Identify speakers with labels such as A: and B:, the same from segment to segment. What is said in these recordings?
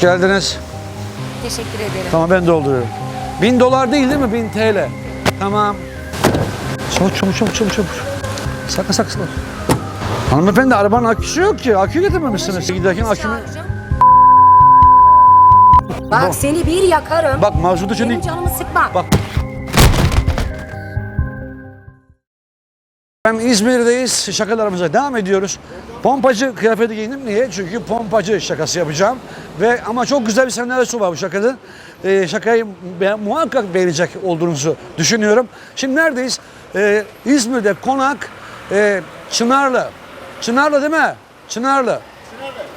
A: Hoş geldiniz.
B: Teşekkür ederim.
A: Tamam ben dolduruyorum. Bin dolar değil değil mi? Bin TL. Tamam. Çabuk çabuk çabuk çabuk çabuk. Sakın sakın sakın. Hanımefendi arabanın aküsü yok ki. Akü getirmemişsiniz. Giderken akü...
B: Bak seni bir yakarım.
A: Bak mavzuda şimdi...
B: Benim canımı sıkma.
A: Bak. Ben İzmir'deyiz. Şakalarımıza devam ediyoruz. Pompacı kıyafeti giyindim. Niye? Çünkü pompacı şakası yapacağım. Ve ama çok güzel bir senaryosu var bu şakanın. Ee, şakayı muhakkak beğenecek olduğunuzu düşünüyorum. Şimdi neredeyiz? Ee, İzmir'de konak e, Çınarlı. Çınarlı değil mi? Çınarlı.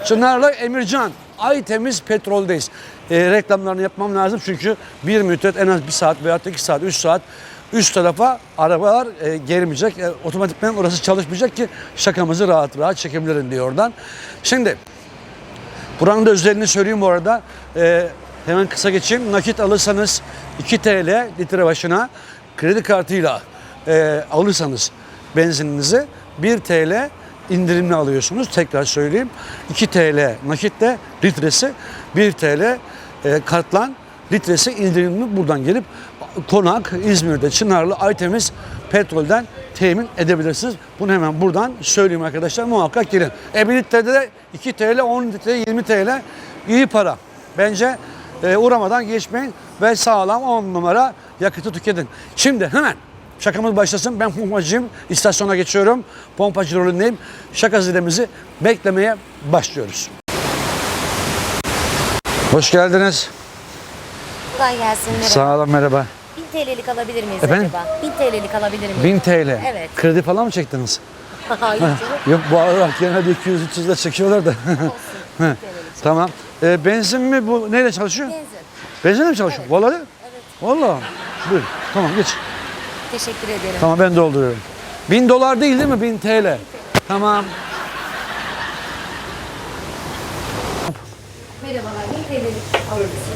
A: Çınarlı Emircan. Ay temiz petroldeyiz. E, reklamlarını yapmam lazım çünkü bir müddet en az bir saat veya iki saat, üç saat üst tarafa arabalar e, gelmeyecek. E, otomatikman orası çalışmayacak ki şakamızı rahat rahat çekebilirim diye oradan. Şimdi Buranın da özelliğini söyleyeyim bu arada. Ee, hemen kısa geçeyim. Nakit alırsanız 2 TL litre başına kredi kartıyla e, alırsanız benzininizi 1 TL indirimli alıyorsunuz. Tekrar söyleyeyim. 2 TL nakitle litresi 1 TL e, kartla litresi indirimli buradan gelip Konak, İzmir'de, Çınarlı, Aytemiz petrolden temin edebilirsiniz. Bunu hemen buradan söyleyeyim arkadaşlar. Muhakkak gelin. E litrede de 2 TL, 10 litre, 20 TL iyi para. Bence e, uğramadan geçmeyin ve sağlam 10 numara yakıtı tüketin. Şimdi hemen şakamız başlasın. Ben pompacıyım. İstasyona geçiyorum. Pompacı rolündeyim. Şaka zilemizi beklemeye başlıyoruz. Hoş geldiniz.
B: Kolay gelsin. Merhaba.
A: Sağ olun merhaba.
B: 1000 TL'lik alabilir miyiz
A: Efendim?
B: acaba? 1000 TL'lik alabilir miyiz?
A: 1000 TL.
B: Evet.
A: Kredi falan mı çektiniz?
B: Hayır canım.
A: Yok bu aralar genelde 200-300 de çekiyorlar da. Hı, tamam. Ee, benzin mi bu? Neyle çalışıyor?
B: Benzin.
A: Benzinle mi çalışıyor? Vallahi? Evet. Vallahi. Buyur. Tamam geç.
B: Teşekkür ederim.
A: Tamam ben dolduruyorum. 1000 dolar değil değil mi? 1000 TL. Tamam.
B: Merhabalar. 1000 TL'lik alır mısınız?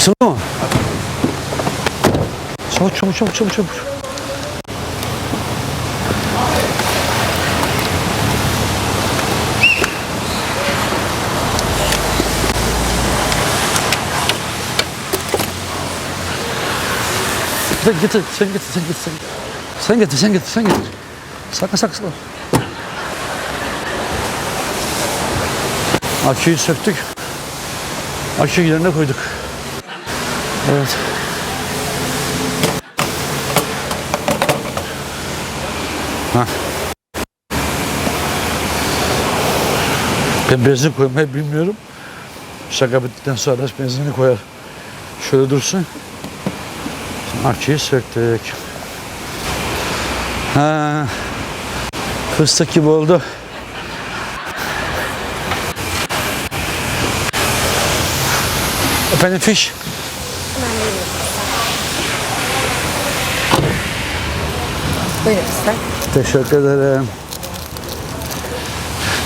A: Isındı mı? Çabuk çabuk çabuk çabuk çabuk. Sen getir, sen getir, sen getir, sen getir. Sen getir, sen getir, sen getir. Sakın sakın sakın. Aküyü söktük. Akü yerine koyduk. Evet. Ha. Ben benzin koymayı bilmiyorum. Şaka bittikten sonra benzinini koyar. Şöyle dursun. Şimdi aküyü söktük. Ha. Fıstık gibi oldu. Efendim fiş.
B: Hemen veriyorum. Buyurun.
A: Teşekkür ederim.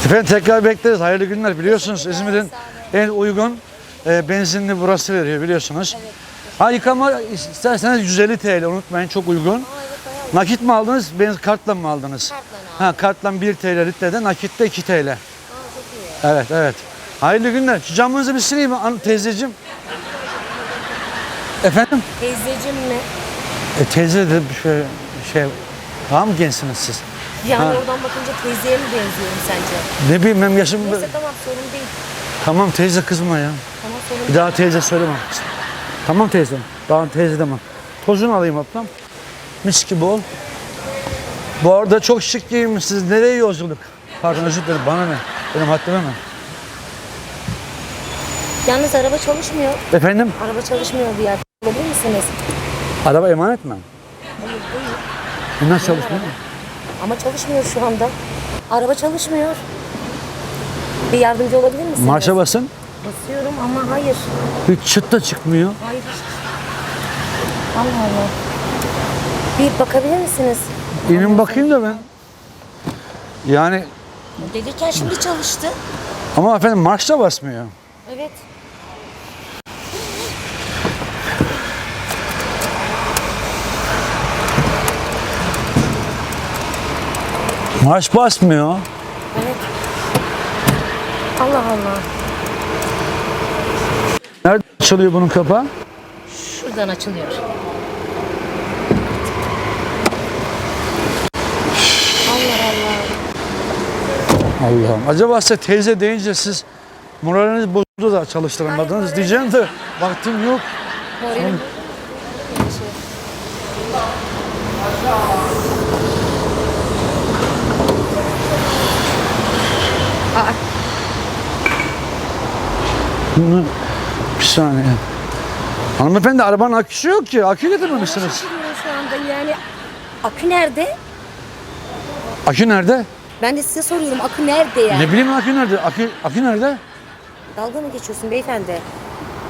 A: Efendim tekrar bekleriz. Hayırlı günler. Biliyorsunuz İzmir'in en uygun e, benzinli burası veriyor biliyorsunuz. Ha yıkama isterseniz 150 TL unutmayın çok uygun. Nakit mi aldınız, benzin kartla mı aldınız?
B: Kartla
A: Ha kartla 1 TL litrede, nakitte 2 TL. Evet evet. Hayırlı günler. Şu camınızı bir sileyim mi teyzeciğim? Efendim?
B: Teyzeciğim mi?
A: E, teyze de bir şey, şey daha mı gençsiniz siz?
B: Yani
A: Ha.
B: oradan bakınca teyzeye mi benziyorum sence?
A: Ne bileyim benim yaşım...
B: Neyse tamam sorun değil.
A: Tamam teyze kızma ya.
B: Tamam sorun
A: Bir
B: değil.
A: daha teyze söylemem. Tamam teyze. Daha teyze demem. Tozunu alayım ablam. Mis gibi ol. Bu arada çok şık giyinmişsiniz. Nereye yolculuk? Pardon özür dilerim. Bana ne? Benim haddime mi?
B: Yalnız araba çalışmıyor.
A: Efendim?
B: Araba çalışmıyor bir yer. Olabilir misiniz?
A: Araba emanet mi? Nasıl çalışmıyor?
B: Ama çalışmıyor şu anda. Araba çalışmıyor. Bir yardımcı olabilir misiniz?
A: Marşa basın.
B: Basıyorum ama hayır.
A: Hiç çıt da çıkmıyor.
B: Hayır. Allah Allah. Bir bakabilir misiniz?
A: İnin bakayım da ben. Yani
B: Gelirken şimdi çalıştı.
A: ama efendim marş da basmıyor.
B: Evet.
A: Marş basmıyor.
B: Evet. Allah Allah.
A: Nerede açılıyor bunun kapağı?
B: Şuradan açılıyor. Allah Allah.
A: Allah'ım. Acaba size teyze deyince siz moraliniz bozuldu da çalıştıramadınız diyeceğim de vaktim yok.
B: Moralim. Aa,
A: Bunu- Bir saniye. Hanımefendi arabanın aküsü yok ki. Akü getirmemişsiniz.
B: şaşırıyorum şu anda yani. Akü nerede?
A: Akü nerede?
B: Ben de size soruyorum akü nerede yani?
A: Ne bileyim akü nerede? Akü, akü nerede?
B: Dalga mı geçiyorsun beyefendi?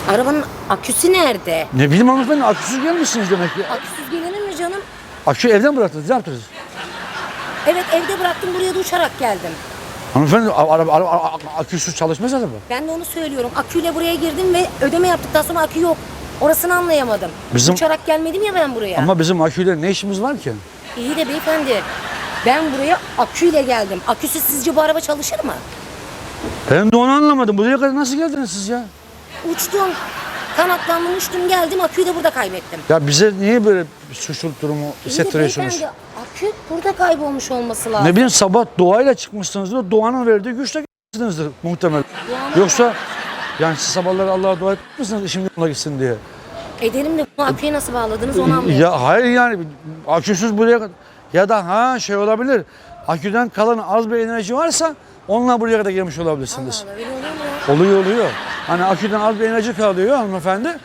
B: Arabanın aküsü nerede?
A: Ne bileyim hanımefendi aküsüz gelmişsiniz demek ki.
B: Aküsüz gelinir mi canım?
A: Akü evden bıraktınız. Ne yaptınız?
B: Evet evde bıraktım buraya da uçarak geldim.
A: Hanımefendi araba, araba, aküsüz çalışmaz araba.
B: Ben de onu söylüyorum. Aküyle buraya girdim ve ödeme yaptıktan sonra akü yok. Orasını anlayamadım.
A: Bizim-
B: Uçarak gelmedim ya ben buraya.
A: Ama bizim aküyle ne işimiz var ki?
B: İyi de beyefendi ben buraya aküyle geldim. Aküsüz sizce bu araba çalışır mı?
A: Ben de onu anlamadım. Buraya kadar nasıl geldiniz siz ya?
B: Uçtum. Kanatlandım uçtum geldim aküyü de burada kaybettim.
A: Ya bize niye böyle suçluluk durumu hissettiriyorsunuz?
B: beyefendi akü burada kaybolmuş olması lazım.
A: Ne bileyim sabah doğayla çıkmışsınızdır. Doğanın verdiği güçle gitmişsinizdir muhtemelen.
B: Doğanın-
A: Yoksa yani siz sabahları Allah'a dua etmişsiniz işim yoluna gitsin diye.
B: Edelim de bunu aküye nasıl bağladınız onu anlayamadım.
A: Ya hayır yani aküsüz buraya kadar. Ya da ha şey olabilir. Aküden kalan az bir enerji varsa onunla buraya kadar gelmiş olabilirsiniz.
B: Allah Allah, öyle oluyor mu ya?
A: Oluyor oluyor. Hani aküden az bir enerji kalıyor hanımefendi.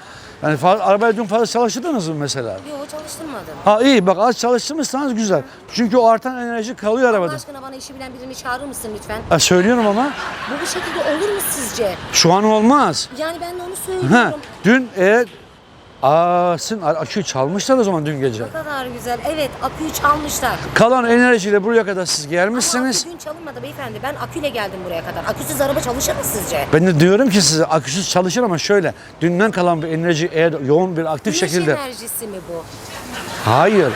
A: Yani fa- arabayı dün fazla çalıştırdınız mı mesela?
B: Yok çalıştırmadım.
A: Ha iyi bak az çalıştırmışsanız güzel. Çünkü o artan enerji kalıyor
B: Allah
A: arabada.
B: aşkına bana işi bilen birini çağırır mısın lütfen?
A: Ha, söylüyorum ama
B: Bu bir şekilde olur mu sizce?
A: şu an olmaz.
B: Yani ben de onu
A: Ha,
B: söylüyorum.
A: dün eğer Aa, sizin aküyü çalmışlar o zaman dün gece.
B: Ne kadar güzel. Evet aküyü çalmışlar.
A: Kalan enerjiyle buraya kadar siz
B: Ama
A: gelmişsiniz.
B: akü dün çalınmadı beyefendi. Ben aküyle geldim buraya kadar. Aküsüz araba çalışır mı sizce?
A: Ben de diyorum ki size aküsüz çalışır ama şöyle dünden kalan bir enerji eğer yoğun bir aktif
B: Güneş
A: şekilde
B: enerjisi mi bu?
A: hayır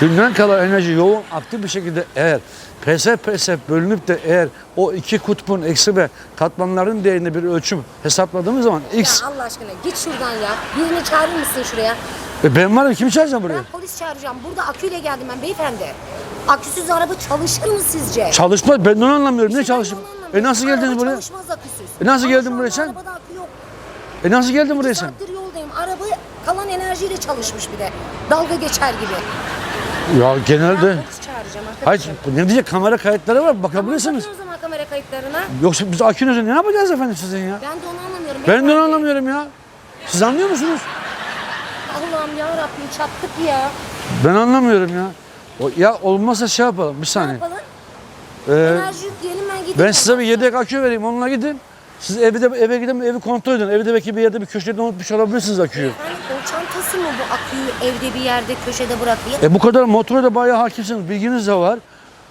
A: dünden kalan enerji yoğun aktif bir şekilde eğer pesef pesef bölünüp de eğer o iki kutbun eksi ve katmanların değerini bir ölçüm hesapladığımız zaman x
B: Ya Allah aşkına git şuradan ya. Birini çağırır mısın şuraya?
A: e ben varım kimi çağıracağım buraya?
B: Ben polis çağıracağım. Burada aküyle geldim ben beyefendi. Aküsüz araba çalışır mı sizce?
A: Çalışmaz ben onu anlamıyorum. Ne
B: anlamıyorum.
A: E nasıl geldiniz
B: Araba
A: buraya?
B: çalışmaz aküsüz.
A: E nasıl
B: Ama
A: geldin
B: şu
A: buraya
B: anda
A: sen?
B: Arabada akü yok.
A: E nasıl geldin buraya sen?
B: Saattir yoldayım. Araba kalan enerjiyle çalışmış bir de. Dalga geçer gibi.
A: Ya
B: Ben
A: genelde
B: polis çağıracağım
A: Hayır
B: arkadaşım.
A: ne diyecek kamera kayıtları var bakabilirsiniz.
B: Bakın o zaman kamera kayıtlarına.
A: Yoksa biz akünüzü ne yapacağız efendim sizin ya?
B: Ben de onu anlamıyorum.
A: Ben de onu anlamıyorum ya. Siz anlıyor musunuz?
B: Allah'ım ya Rabbim çattık ya.
A: Ben anlamıyorum ya. O, ya olmazsa şey yapalım bir
B: Ne
A: saniye.
B: yapalım?
A: Ee,
B: Enerji yükleyelim ben gideyim.
A: ben size bir yedek akü vereyim onunla gidin. Siz evde eve gidin evi kontrol edin. Evde belki bir yerde bir köşede unutmuş olabilirsiniz aküyü.
B: Yani o çantası mı bu aküyü evde bir yerde köşede bırakayım?
A: E bu kadar motora da bayağı hakimsiniz. Bilginiz de var.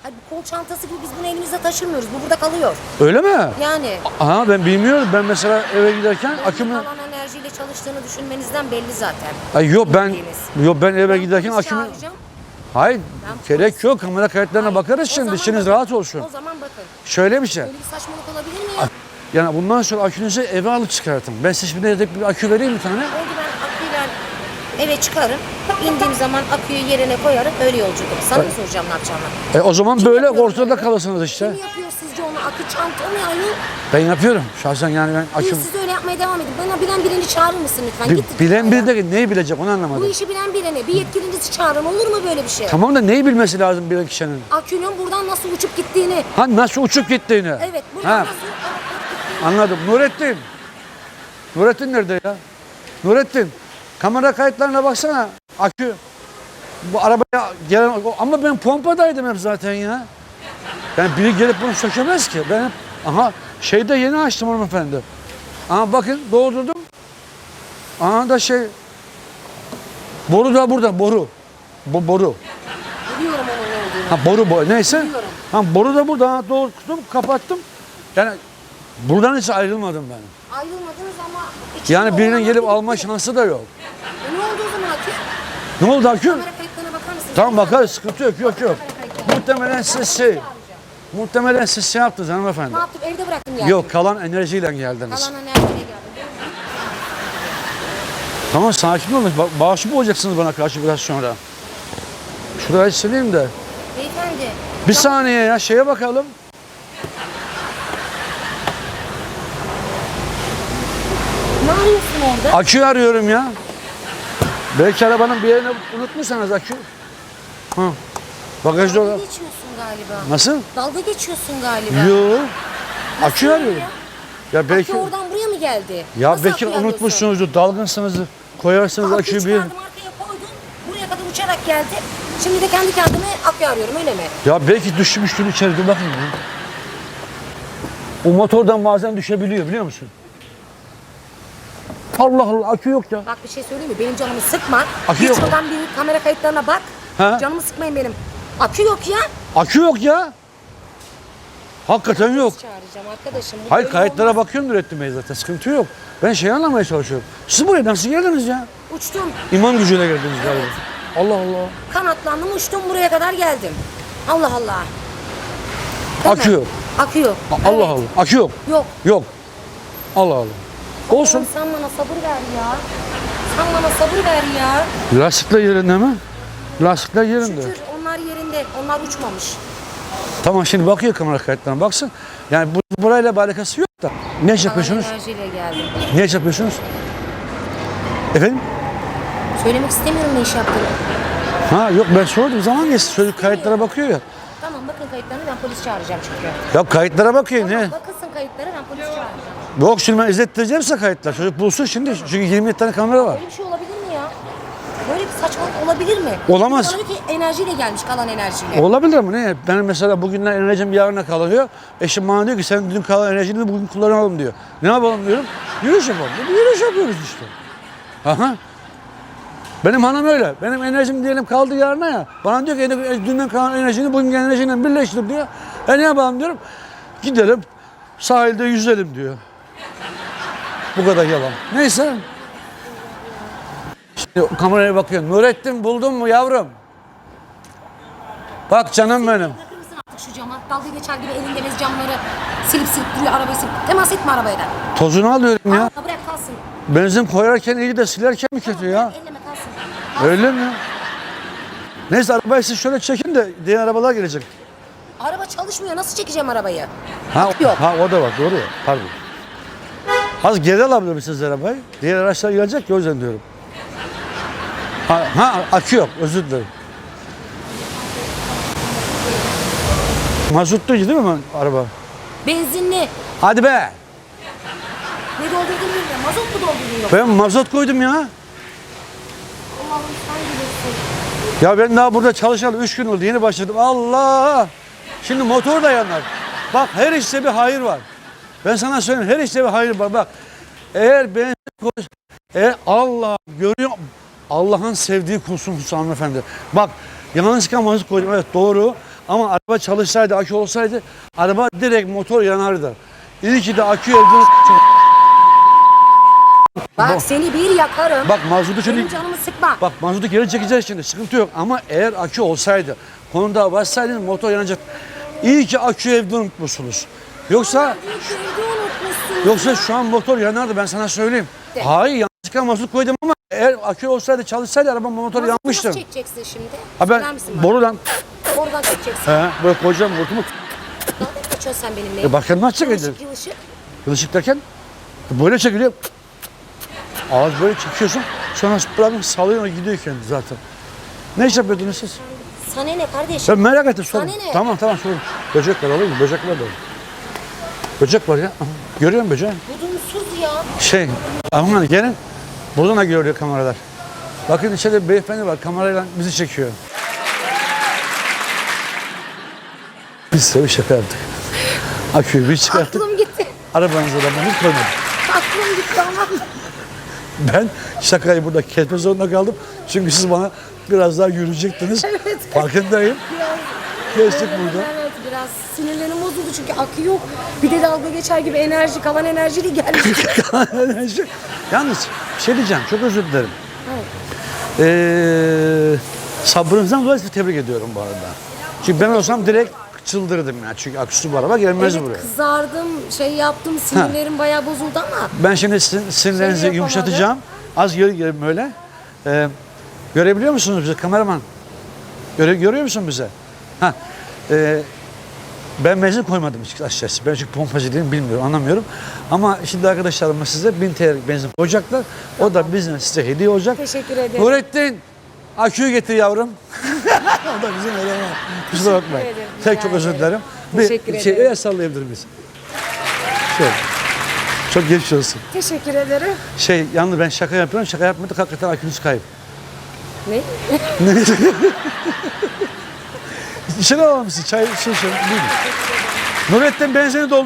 B: Hadi kol çantası gibi biz bunu elimizde taşımıyoruz. Bu burada kalıyor.
A: Öyle mi?
B: Yani
A: Aha ben bilmiyorum. Ben mesela eve giderken akümü...
B: kalan enerjiyle çalıştığını düşünmenizden belli zaten.
A: Ay yok ben
B: Bildiğiniz.
A: yok ben eve giderken
B: polis
A: akümü...
B: çağıracağım.
A: Hayır
B: Ben
A: gerek yok. Kamera kayıtlarına bakarız
B: o
A: şimdi.
B: zaman
A: İçiniz
B: bakın.
A: rahat olsun.
B: O zaman bakın.
A: Şöyle bir şey.
B: Böyle bir saçmalık olabilir mi ya?
A: Yani bundan sonra akünüzü eve alıp çıkartın. Ben size şimdi yedek bir akü vereyim bir tane.
B: Oldu ben aküyle eve çıkarım. İndiğim zaman aküyü yerine koyarım. Öyle yolculuk. Sana mı soracağım ne yapacağımı?
A: E o zaman
B: Kim
A: böyle
B: yapıyor
A: ortada
B: bunu?
A: kalırsınız işte.
B: Kim yapıyor sizce onu? Akü çanta mı ayol?
A: Ben yapıyorum. Şahsen yani ben aküm...
B: siz öyle yapmaya devam edin. Bana bilen birini çağırır mısın lütfen?
A: Bi-
B: Git
A: bilen biri de neyi bilecek onu
B: Bu
A: anlamadım.
B: işi bilen birini, bir yetkilinizi çağırın. Olur mu böyle bir şey?
A: Tamam da neyi bilmesi lazım bir kişinin?
B: Akünün buradan nasıl uçup gittiğini.
A: Ha nasıl uçup gittiğini.
B: Evet, buradan
A: Ha,
B: nasıl.
A: Anladım. Nurettin. Nurettin nerede ya? Nurettin. Kamera kayıtlarına baksana. Akü. Bu arabaya gelen... Ama ben pompadaydım hep zaten ya. Yani biri gelip bunu sökemez ki. Ben hep... Aha şeyde yeni açtım hanımefendi. Aha bakın doldurdum. Aha da şey... Boru da burada boru. Bu boru.
B: Biliyorum onun ne olduğunu.
A: Ha boru boru neyse.
B: Biliyorum.
A: Ha boru da burada. Ha, doldurdum kapattım. Yani buradan hiç ayrılmadım ben.
B: Ayrılmadınız ama... içinde
A: Yani birinin gelip
B: akü
A: alma
B: bitti.
A: şansı da yok.
B: E ne oldu o zaman akü?
A: Ne oldu akü?
B: Kamera kayıtlarına bakar mısınız?
A: Tamam bakarız sıkıntı yok yok yok. Muhtemelen siz şey Muhtemelen siz şey yaptınız hanımefendi.
B: Ne yaptım? Evde bıraktım geldim.
A: Yok kalan enerjiyle geldiniz.
B: Kalan enerjiyle geldim.
A: Tamam sakin olun. Ba bağışık olacaksınız bana karşı biraz sonra. Şurayı sileyim de.
B: Beyefendi.
A: Bir saniye ya şeye bakalım.
B: Ne arıyorsun orada?
A: Akü arıyorum ya. Belki arabanın bir yerini unutmuşsanız akü. Ha. Bagajda
B: Dalga
A: olan.
B: geçiyorsun galiba.
A: Nasıl?
B: Dalga geçiyorsun galiba.
A: Yo. Akü arıyorum.
B: ya?
A: Ya belki
B: Akü oradan buraya mı geldi?
A: ya
B: Nasıl
A: belki
B: akü
A: unutmuşsunuzdur, dalgınsınızdır. Koyarsınız
B: Aküyü
A: aküyü bir.
B: çıkardım arkaya koydum. Buraya kadar uçarak geldi. Şimdi de kendi kendime akü arıyorum öyle mi?
A: Ya belki düşmüştür içeri dur bakın ya. O motordan bazen düşebiliyor biliyor musun? Allah Allah akü yok ya.
B: Bak bir şey söyleyeyim mi? Benim canımı sıkma.
A: Akü
B: Hiç
A: yok.
B: oradan bir kamera kayıtlarına bak.
A: Ha?
B: Canımı sıkmayın benim. Akü yok ya.
A: Akü yok ya. Hakikaten yok.
B: Çağıracağım arkadaşım. bu
A: Hayır
B: böyle
A: kayıtlara
B: olmaz.
A: bakıyorum Nurettin Bey zaten sıkıntı yok. Ben şey anlamaya çalışıyorum. Siz buraya nasıl geldiniz ya?
B: Uçtum.
A: İman gücüyle geldiniz galiba. Allah Allah.
B: Kanatlandım uçtum buraya kadar geldim. Allah Allah. Değil
A: Akü
B: mi?
A: yok.
B: Akü yok.
A: A- Allah. Allah. Akü yok.
B: Yok.
A: Yok. Allah Allah. Olsun.
B: Oğlum sen bana sabır ver ya. Sen bana sabır ver ya.
A: Lastikler yerinde mi? Lastikler yerinde.
B: Şükür onlar yerinde. Onlar uçmamış.
A: Tamam şimdi bakıyor kamera kayıtlarına baksın. Yani bu burayla bir alakası yok da. Ne iş yapıyorsunuz?
B: enerjiyle geldim.
A: Ne iş yapıyorsunuz? Efendim?
B: Söylemek istemiyorum ne iş yaptığını.
A: Ha yok ben sordum zaman geçti. Çocuk kayıtlara bakıyor ya.
B: Tamam bakın kayıtlarını ben polis çağıracağım çünkü.
A: Ya kayıtlara bakıyor ne?
B: Bakılsın kayıtları ben polis çağıracağım.
A: Yok şimdi ben izlettireceğim size kayıtlar. Çocuk bulsun şimdi. Çünkü 27 tane kamera var.
B: Böyle bir şey olabilir mi ya? Böyle bir saçmalık olabilir mi?
A: Olamaz.
B: Bana diyor ki enerjiyle gelmiş kalan enerjiyle.
A: Olabilir mi? Ne? Benim mesela bugünden enerjim yarına kalıyor. Eşim bana diyor ki sen dün kalan enerjini bugün kullanalım diyor. Ne yapalım diyorum. Yürüyüş yapalım. Bir yürüyüş yapıyoruz işte. Aha. Benim hanım öyle. Benim enerjim diyelim kaldı yarına ya. Bana diyor ki "Ener- dünden kalan enerjini bugün enerjiyle birleştir diyor. E ne yapalım diyorum. Gidelim sahilde yüzelim diyor. Bu kadar yalan. Neyse. Şimdi kameraya bakıyorum. Nurettin buldun mu yavrum? Bak canım benim.
B: Bırakır mısın artık şu cama? Dalga geçer gibi elinde bez camları silip silip duruyor arabayı silip. Temas etme arabaya da.
A: Tozunu alıyorum ya.
B: Aa, bırak kalsın.
A: Benzin koyarken iyi de silerken mi kötü ya?
B: Elleme kalsın.
A: Öyle mi? Neyse arabayı siz şöyle çekin de diğer arabalar gelecek.
B: Çalışmıyor. Nasıl çekeceğim arabayı?
A: Ha,
B: Yok.
A: ha o da var doğru ya. Pardon. Az geri alabilir misiniz arabayı? Diğer araçlar gelecek ya o yüzden diyorum. Ha, ha akü yok özür dilerim. Mazotlu değil mi araba?
B: Benzinli.
A: Hadi be.
B: Ne doldurdun bilmiyorum. Mazot mu doldurdun yok?
A: Ben mazot koydum ya.
B: Allah'ım sen bilirsin.
A: Ya ben daha burada çalışalı 3 gün oldu. Yeni başladım. Allah! Şimdi motor da yanar. Bak her işte bir hayır var. Ben sana söyleyeyim her işte bir hayır var. Bak eğer ben eğer Allah görüyor Allah'ın sevdiği kulsunuz hanımefendi. Bak yanlışlıkla mazot koydum evet doğru ama araba çalışsaydı akü olsaydı araba direkt motor yanardı. İyi ki de akü evde
B: Bak seni bir yakarım.
A: Bak mazotu şimdi
B: Benim canımı sıkma.
A: Bak mazotu geri çekeceğiz şimdi sıkıntı yok ama eğer akü olsaydı konuda varsaydın motor yanacak. İyi ki akü evde unutmuşsunuz. Yoksa yoksa şu an motor yanardı ben sana söyleyeyim.
B: De.
A: Hayır yanlışlıkla mazot koydum ama eğer akü olsaydı çalışsaydı araba motor
B: Mazotu
A: yanmıştı.
B: Nasıl çekeceksin şimdi?
A: Ha ben borudan
B: Oradan çekeceksin.
A: he, böyle koyacağım hortumu.
B: Dalga geçiyorsun sen benimle.
A: E bakın nasıl çekeceğim?
B: Yılışık yılışık.
A: Yılışık derken böyle çekiliyor. Ağız böyle çekiyorsun sonra bırakın salıyor gidiyor kendi zaten. Ne iş yapıyordunuz siz?
B: Sana ne kardeşim?
A: Ben merak ettim sorun.
B: Sana ne?
A: Tamam tamam sorun. Böcek var alayım mı? Böcek var da. Böcek var ya. Görüyor musun böceği?
B: Budunsuz ya.
A: Şey, aman gelin. Buradan da görüyor kameralar. Bakın içeride bir beyefendi var. Kamerayla bizi çekiyor. Biz size bir şaka yaptık. Aküyü bir çıkarttık.
B: Aklım gitti.
A: Arabanıza da bunu koymadık.
B: Aklım gitti ama.
A: Ben şakayı burada kesme zorunda kaldım. Çünkü siz bana biraz daha yürüyecektiniz.
B: Evet.
A: Farkındayım. Kestik burada.
B: Evet biraz sinirlerim bozuldu çünkü akü yok. Bir de dalga geçer gibi enerji kalan enerjiyle gelmiş.
A: Enerji. Yalnız bir şey diyeceğim. Çok özür dilerim.
B: Evet.
A: Ee, sabrınızdan dolayı sizi tebrik ediyorum bu arada. Çünkü ben olsam direkt çıldırdım ya. Çünkü aküsü bu araba gelmez
B: Evet
A: buraya.
B: kızardım, şey yaptım, sinirlerim bayağı bozuldu ama
A: Ben şimdi sin- sinirlerinizi
B: Şey
A: yumuşatacağım. Az gelin böyle. Ee, görebiliyor musunuz bizi kameraman? Göre, görüyor musun bize? Ha, e, ben benzin koymadım açıkçası. Ben çünkü pompacı değilim bilmiyorum, anlamıyorum. Ama şimdi arkadaşlarım size 1000 TL benzin koyacaklar. O da bizden size hediye olacak.
B: teşekkür ederim.
A: Nurettin, aküyü getir yavrum. o da bizim eleman. Kusura bakmayın.
B: ederim,
A: Tek
B: rica
A: çok özür
B: ederim.
A: dilerim.
B: Teşekkür
A: bir şey
B: ederim.
A: el sallayabilir miyiz? Şöyle. Çok geçmiş olsun.
B: Teşekkür ederim.
A: Şey yalnız ben şaka yapıyorum. Şaka yapmadık hakikaten akünüz kayıp.
B: Ne?
A: İçeri alalım sizi. Çay, su, su. Buyurun. Nurettin benzini doldu.